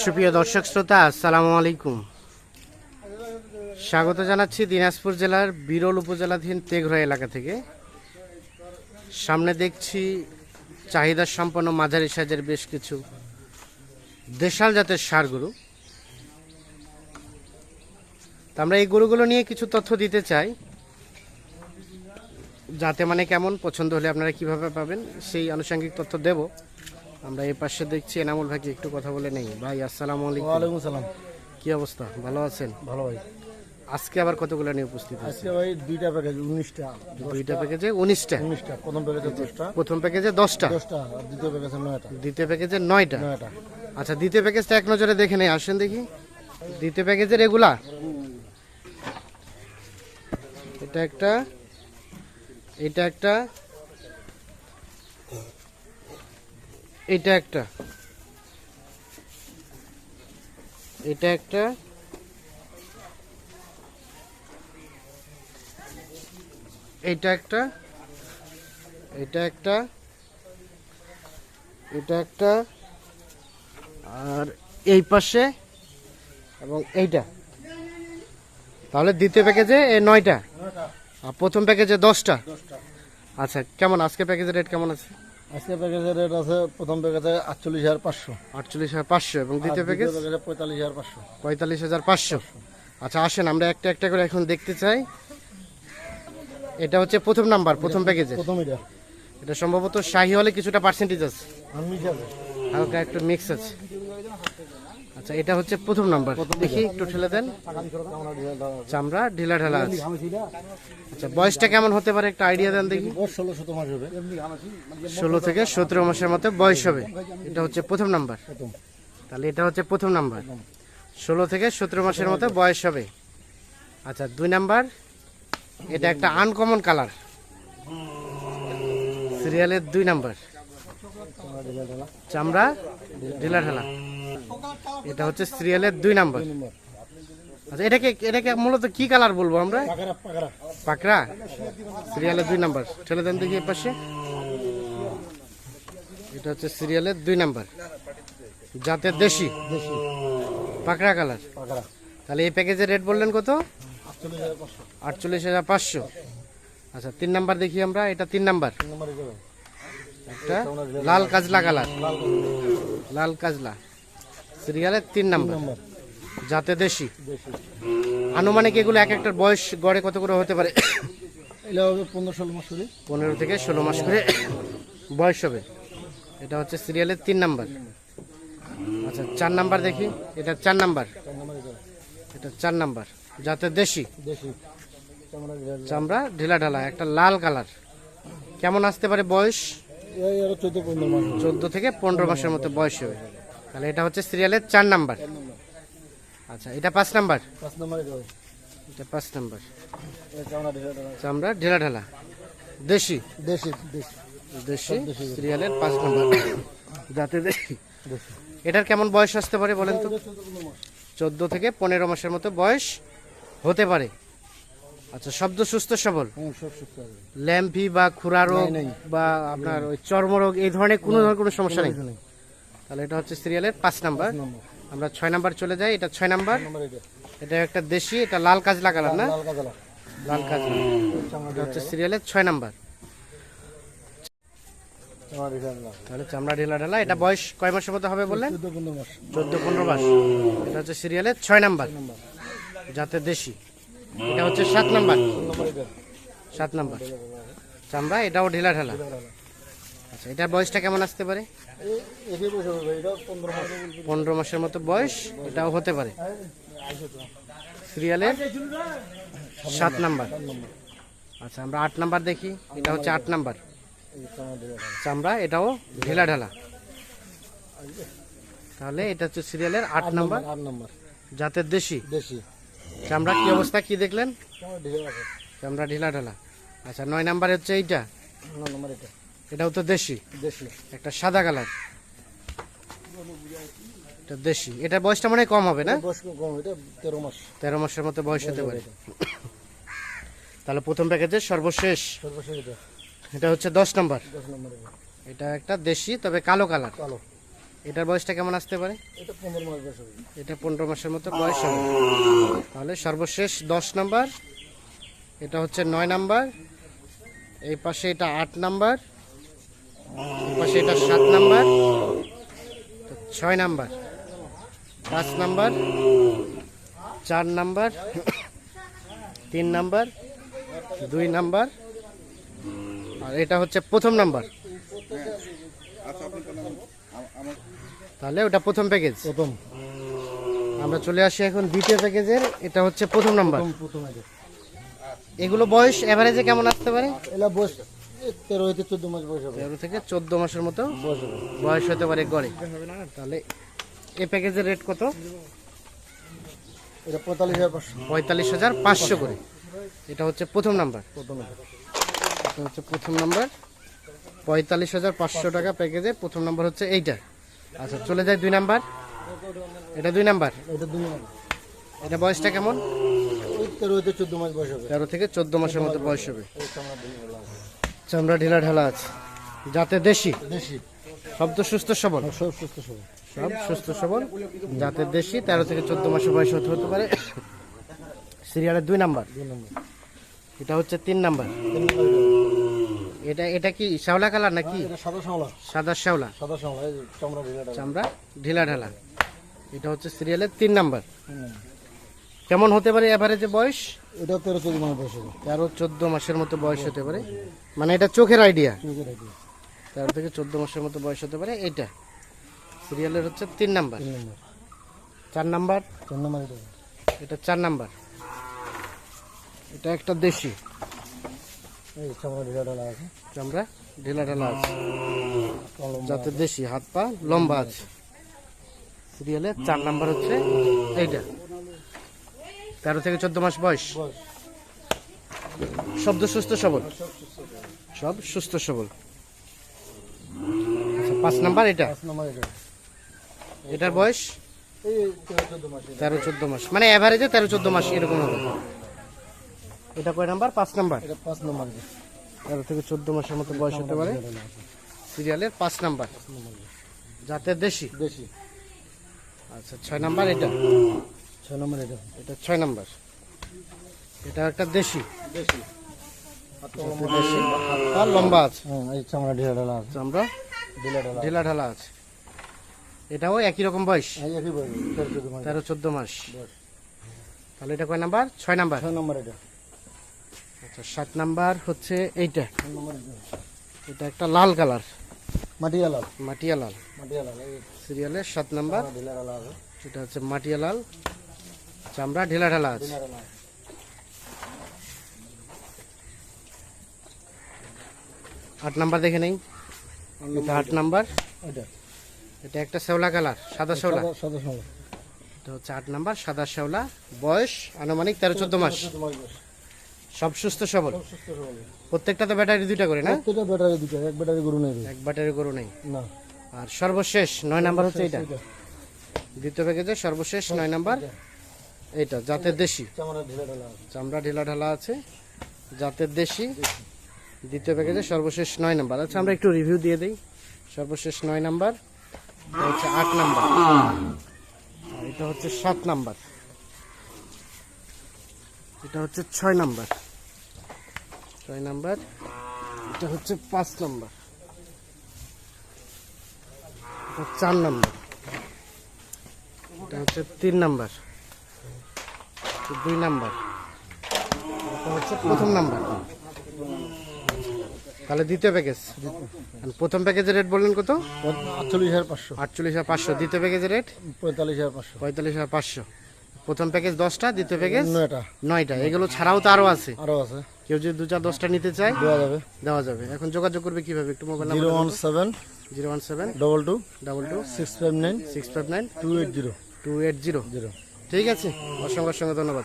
সুপ্রিয় দর্শক শ্রোতা, আসসালামু আলাইকুম। স্বাগত জানাচ্ছি দিনাজপুর জেলার বিরল উপজেলাধীন তেঘরা এলাকা থেকে। সামনে দেখছি চাহিদা সম্পন্ন মাঝারি সাইজের বেশ কিছু দেশাল জাতের সার গরু। আমরা এই গরুগুলো নিয়ে কিছু তথ্য দিতে চাই। যাতে মানে কেমন, পছন্দ হলে আপনারা কীভাবে পাবেন, সেই আনুষঙ্গিক তথ্য দেব। আমরা এই পাশে দেখছি এনামুল ভাইকে একটু কথা বলে নেই। ভাই আসসালামু আলাইকুম। ওয়ালাইকুম সালাম। কি অবস্থা? ভালো আছেন? ভালো ভাই। আজকে আবার কতগুলো নিয়ে উপস্থিত আজকে ভাই দুইটা প্যাকেজ উনিশটা। দুইটা প্যাকেজে উনিশটা? উনিশটা প্রথম প্যাকেজে দশটা। প্রথম প্যাকেজে দশটা? দশটা আর দ্বিতীয় প্যাকেজে নয়টা। দ্বিতীয় প্যাকেজে নয়টা? নয়টা। আচ্ছা দ্বিতীয় প্যাকেজটা এক নজরে দেখে নেই আসেন দেখি। দ্বিতীয় প্যাকেজের এগুলা? এটা একটা এটা একটা এটা একটা। এটা একটা। এটা একটা। এটা একটা। এটা একটা। আর এই পাশে এবং এইটা। তাহলে দ্বিতীয় প্যাকেজে এ নয়টা। আর প্রথম প্যাকেজে দশটা। আচ্ছা কেমন? আজকে প্যাকেজের রেট কেমন আছে? আজকে প্যাকেজের রেট আছে প্রথম প্যাকেজে আটচল্লিশ হাজার পাঁচশো। আটচল্লিশ হাজার পাঁচশো এবং দ্বিতীয় প্যাকেজ পঁয়তাল্লিশ হাজার পাঁচশো। পঁয়তাল্লিশ হাজার পাঁচশো। আচ্ছা আসেন আমরা একটা একটা করে এখন দেখতে চাই। এটা হচ্ছে প্রথম নাম্বার প্রথম প্যাকেজে প্রথম এটা। এটা সম্ভবত শাহি হলে কিছুটা পার্সেন্টেজ আছে। হালকা একটু মিক্স আছে। আচ্ছা এটা হচ্ছে প্রথম নাম্বার দেখি একটু ঠেলে দেন। চামড়া ঢিলা ঢালা আছে। আচ্ছা বয়সটা কেমন হতে পারে? একটা আইডিয়া দেন দেখি। ষোলো থেকে সতেরো মাসের মতো বয়স হবে। এটা হচ্ছে প্রথম নাম্বার তাহলে এটা হচ্ছে প্রথম নাম্বার ষোলো থেকে সতেরো মাসের মতো বয়স হবে। আচ্ছা দুই নাম্বার এটা একটা আনকমন কালার সিরিয়ালের দুই নাম্বার চামড়া ঢিলা ঢালা। এটা হচ্ছে সিরিয়ালের দুই নাম্বার। আচ্ছা এটাকে এটাকে মূলত কি কালার বলব আমরা? পাকড়া। সিরিয়ালের দুই নাম্বার। ঠেলে দেন দেখি পাশে। এটা হচ্ছে সিরিয়ালের দুই নাম্বার। জাতের দেশি। পাকড়া কালার তাহলে এই প্যাকেজের রেট বললেন কত? আটচল্লিশ হাজার পাঁচশো। আচ্ছা তিন নাম্বার দেখি আমরা। এটা তিন নাম্বার। একটা লাল কাজলা কালার লাল কাজলা। সিরিয়ালের তিন নাম্বার। জাতে দেশি। আনুমানিক এগুলো এক একটার বয়স গড়ে কত করে হতে পারে? এটা হবে পনেরো ষোলো মাস করে। পনেরো থেকে ষোলো মাস করে বয়স হবে। এটা হচ্ছে সিরিয়ালের তিন নাম্বার। আচ্ছা চার নাম্বার দেখি। এটা চার নাম্বার। এটা চার নাম্বার। যাতে দেশি। চামড়া। ঢিলা ঢালা। একটা লাল কালার। কেমন আসতে পারে বয়স? চোদ্দ থেকে পনেরো মাসের মতো বয়স হবে। তাহলে এটা হচ্ছে সিরিয়ালের চার নাম্বার। আচ্ছা এটা পাঁচ নাম্বার? পাঁচ নম্বর এটা পাঁচ নাম্বার। চামড়া এটা। ঢালা। দেশি? দেশি দেশি। সিরিয়ালের পাঁচ নাম্বার। যাতে দেশি? এটার কেমন বয়স আসতে পারে বলেন তো? চোদ্দ থেকে পনেরো মাসের মতো বয়স হতে পারে। আচ্ছা শব্দ সুস্থ সবল? আছে। ল্যাম্পি বা খুরা রোগ। বা আপনার ওই চর্মরোগ এই ধরনের কোনো ধরনের কোনো সমস্যা নেই। তাহলে এটা হচ্ছে সিরিয়ালের পাঁচ নাম্বার আমরা ছয় নাম্বার চলে যাই এটা ছয় নাম্বার এটা একটা দেশি এটা লাল কাজ কালার না? লাল চামড়া এটা হচ্ছে সিরিয়ালের ছয় নাম্বার তাহলে চামড়া ঢেলা ঢালা এটা বয়স কয় মাসের মতো হবে বললেন? চোদ্দ পনেরো মাস। এটা হচ্ছে সিরিয়ালের ছয় নাম্বার যাতে দেশি। এটা হচ্ছে সাত নম্বর সাত নাম্বার চামড়া এটাও ঢিলা ঢালা। আচ্ছা এটার বয়সটা কেমন আসতে পারে? পনেরো মাসের মতো বয়স এটাও হতে পারে। সিরিয়ালের সাত নাম্বার। আচ্ছা আমরা আট নাম্বার দেখি এটা হচ্ছে আট নাম্বার। চামড়া এটাও ঢিলা ঢালা। তাহলে এটা হচ্ছে সিরিয়ালের আট নাম্বার। আট নম্বর। জাতের দেশি? দেশি। চামড়া কি অবস্থা কি দেখলেন? চামড়া ঢিলে। ঢিলা ঢালা। আচ্ছা নয় নাম্বার হচ্ছে এইটা? নয় নম্বর এটা। এটাও তো দেশি। দেশি। একটা সাদা কালার। এটা দেশি। এটা বয়সটা মনে কম হবে না? বয়স কম এটা তেরো মাস। তেরো মাসের মতো বয়স হতে পারে। তাহলে প্রথম প্যাকেজের সর্বশেষ। সর্বশেষ এটা। এটা হচ্ছে দশ নম্বর। দশ নম্বর এটা একটা দেশি তবে কালো কালার। কালো। এটার বয়সটা কেমন আসতে পারে? এটা পনেরো মাস বয়স হবে। এটা পনেরো মাসের মতো বয়স হবে। তাহলে সর্বশেষ দশ নাম্বার। এটা হচ্ছে নয় নাম্বার। এই পাশে এটা আট নাম্বার। পাশে এটা সাত নাম্বার। ছয় নাম্বার। পাঁচ নাম্বার। চার নাম্বার। তিন নাম্বার। দুই নাম্বার। আর এটা হচ্ছে প্রথম নাম্বার। তাহলে ওটা প্রথম প্যাকেজ প্রথম। আমরা চলে আসি এখন দ্বিতীয় প্যাকেজের এটা হচ্ছে প্রথম নাম্বার। এটা এগুলো বয়স এভারেজে কেমন আসতে পারে? এলা বয়স তেরো হইতে চোদ্দ মাস বয়স হবে। তেরো থেকে চোদ্দ মাসের মতো বয়স হতে পারে গড়ে। তাহলে এই প্যাকেজের রেট কত? এটা পঁয়তাল্লিশ হাজার পাঁচশো। পঁয়তাল্লিশ হাজার পাঁচশো করে। এটা হচ্ছে প্রথম নাম্বার প্রথম এটা হচ্ছে প্রথম নাম্বার পঁয়তাল্লিশ হাজার পাঁচশো টাকা প্যাকেজে প্রথম নাম্বার হচ্ছে এইটা। আচ্ছা চলে যায় দুই নাম্বার এটা দুই নাম্বার এটা দুই নম্বর এটা বয়সটা কেমন? তেরো হইতে চোদ্দ মাস বয়স হবে। তেরো থেকে চোদ্দ মাসের মতো বয়স হবে। চামড়া ঢিলা ঢালা আছে। যাতে দেশি। দেশি। শব্দ সুস্থ সবল। সব সুস্থ সবল। সব সুস্থ সবল যাতে দেশি। তেরো থেকে চোদ্দ মাসের বয়স হতে হতে পারে। সিরিয়ালের দুই নাম্বার। এটা হচ্ছে তিন নাম্বার। এটা। এটা কি শ্যাওলা কালার নাকি? সাদা শামলা সাদা শ্যাওলা। সাদা যে চামড়া ঢিলা ঢালা। এটা হচ্ছে সিরিয়ালের তিন নম্বর। কেমন হতে পারে এভারেজে বয়স? এটা তেরো চোদ্দ মাস বয়স তেরো চোদ্দ মাসের মতো বয়স হতে পারে। মানে এটা চোখের আইডিয়া চোখের। তেরো থেকে চোদ্দ মাসের মতো বয়স হতে পারে এটা। সিরিয়ালের হচ্ছে তিন নাম্বার। চার নাম্বার? চার নম্বর এটা। এটা চার নাম্বার। এটা একটা দেশি। চামড়া ঢিলা ঢালা আছে। যাতে দেশি হাত পা লম্বা আছে। সিরিয়ালে চার নাম্বার হচ্ছে এইটা। তেরো থেকে চোদ্দ মাস বয়স? শব্দ সুস্থ সবল? সব সুস্থ সবল। আচ্ছা, পাঁচ নাম্বার এটা? এটার বয়স? তেরো চোদ্দ মাস মানে অ্যাভারেজে তেরো চোদ্দ মাস এরকম হবে। এটা কয় নাম্বার? পাঁচ নাম্বার? পাঁচ নম্বর। তেরো থেকে চোদ্দ মাসের মতো বয়স হতে পারে। সিরিয়ালের পাঁচ নাম্বার। জাতের দেশি? দেশি। আচ্ছা ছয় নাম্বার এটা? ছয় নম্বর এটা এটা ছয় নাম্বার। এটা একটা দেশি। দেশি। লম্বা আছে। হ্যাঁ এই চামড়া ঢিলাটা আছে। চামড়া ঢিলা ঢালা আছে। এটাও একই রকম বয়স। বয়স তেরো চোদ্দ মাস। তাহলে এটা কয় নাম্বার? ছয় নাম্বার। ছয় নম্বর এটা। আচ্ছা সাত নাম্বার হচ্ছে এইটা। এটা। একটা লাল কালার। মাটিয়া লাল। মাটিয়া লাল। মাটিয়া লাল সিরিয়ালের সাত নাম্বার। লাল এটা হচ্ছে মাটিয়া লাল। চামড়া ঢেলা ঢালা আছে। আট নাম্বার দেখে নেই? আট নাম্বার এটা একটা শ্যাওলা কালার সাদা শ্যাওলা। সাদা এটা হচ্ছে আট নাম্বার সাদা শ্যাওলা। বয়স আনুমানিক তেরো চোদ্দ মাস। সব সুস্থ সবল। সব প্রত্যেকটা তো ব্যাটারি দুইটা করে না? প্রত্যেকটা ব্যাটারি দুটো এক ব্যাটারি গরু নেই। এক ব্যাটারি গরু নেই। না। আর সর্বশেষ নয় নাম্বার হচ্ছে এটা দ্বিতীয় প্যাকেজে সর্বশেষ নয় নাম্বার। এইটা জাতের দেশি। চামড়া ঢিলা ঢালা আছে জাতের দেশি। দ্বিতীয় প্যাকেজে সর্বশেষ নয় নাম্বার। আচ্ছা আমরা একটু রিভিউ দিয়ে দিই। সর্বশেষ নয় নাম্বার এটা হচ্ছে আট নাম্বার। এটা হচ্ছে সাত নাম্বার। এটা হচ্ছে ছয় নাম্বার। ছয় নাম্বার এটা হচ্ছে পাঁচ নাম্বার। এটা চার নাম্বার। এটা হচ্ছে তিন নাম্বার। এটা দুই নাম্বার। হচ্ছে প্রথম নাম্বার। তাহলে দ্বিতীয় প্যাকেজ প্রথম প্যাকেজের রেট বললেন কত? আটচল্লিশ হাজার পাঁচশো। আটচল্লিশ হাজার পাঁচশো। দ্বিতীয় প্যাকেজের রেট পঁয়তাল্লিশ হাজার পাঁচশো। পঁয়তাল্লিশ হাজার পাঁচশো। প্রথম প্যাকেজ দশটা দ্বিতীয় প্যাকেজ নয়টা। নয়টা। এগুলো ছাড়াও তো আরও আছে। আরও আছে। কেউ যদি দু চার দশটা নিতে চায় দেওয়া যাবে। দেওয়া যাবে। এখন যোগাযোগ করবে কীভাবে? একটু mobile zero number one seven zero one seven double two double two six five nine six five nine two eight zero. Two eight zero. Zero. ঠিক আছে অসংখ্য অসংখ্য ধন্যবাদ।